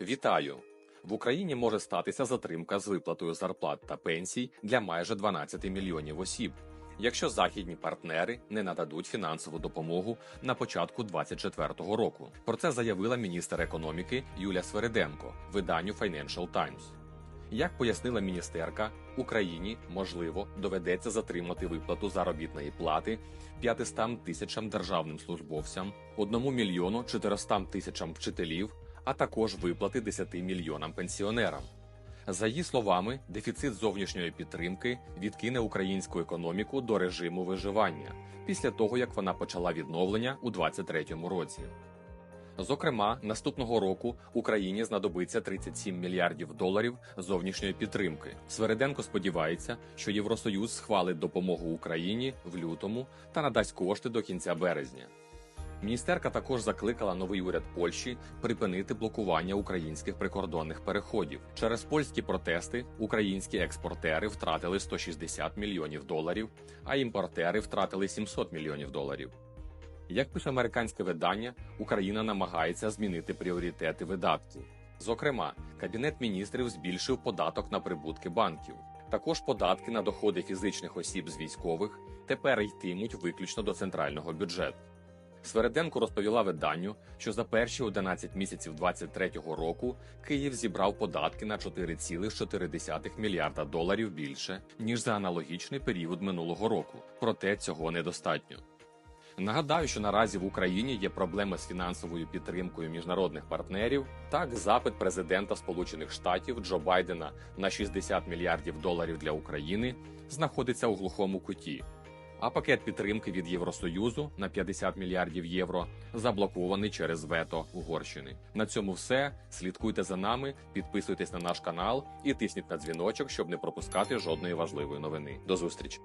Вітаю! В Україні може статися затримка з виплатою зарплат та пенсій для майже 12 мільйонів осіб, якщо західні партнери не нададуть фінансову допомогу на початку 2024 року. Про це заявила міністр економіки Юлія Свериденко виданню Financial Times. Як пояснила міністерка, Україні можливо доведеться затримати виплату заробітної плати 500 тисячам державним службовцям, 1 мільйону 400 тисячам вчителів, а також виплати 10 мільйонам пенсіонерам. За її словами, дефіцит зовнішньої підтримки відкине українську економіку до режиму виживання після того, як вона почала відновлення у 2023 році. Зокрема, наступного року Україні знадобиться 37 мільярдів доларів зовнішньої підтримки. Свериденко сподівається, що Євросоюз схвалить допомогу Україні в лютому та надасть кошти до кінця березня. Міністерка також закликала новий уряд Польщі припинити блокування українських прикордонних переходів. Через польські протести українські експортери втратили 160 мільйонів доларів, а імпортери втратили 700 мільйонів доларів. Як пише американське видання, Україна намагається змінити пріоритети видатків. Зокрема, Кабінет міністрів збільшив податок на прибутки банків. Також податки на доходи фізичних осіб з військових тепер йтимуть виключно до центрального бюджету. Свереденко розповіла виданню, що за перші 11 місяців 2023 року Київ зібрав податки на 4,4 мільярда доларів більше ніж за аналогічний період минулого року. Проте цього недостатньо. Нагадаю, що наразі в Україні є проблеми з фінансовою підтримкою міжнародних партнерів. Так, запит президента Сполучених Штатів Джо Байдена на 60 мільярдів доларів для України знаходиться у глухому куті. А пакет підтримки від Євросоюзу на 50 мільярдів євро заблокований через вето Угорщини. На цьому все. Слідкуйте за нами, підписуйтесь на наш канал і тисніть на дзвіночок, щоб не пропускати жодної важливої новини. До зустрічі!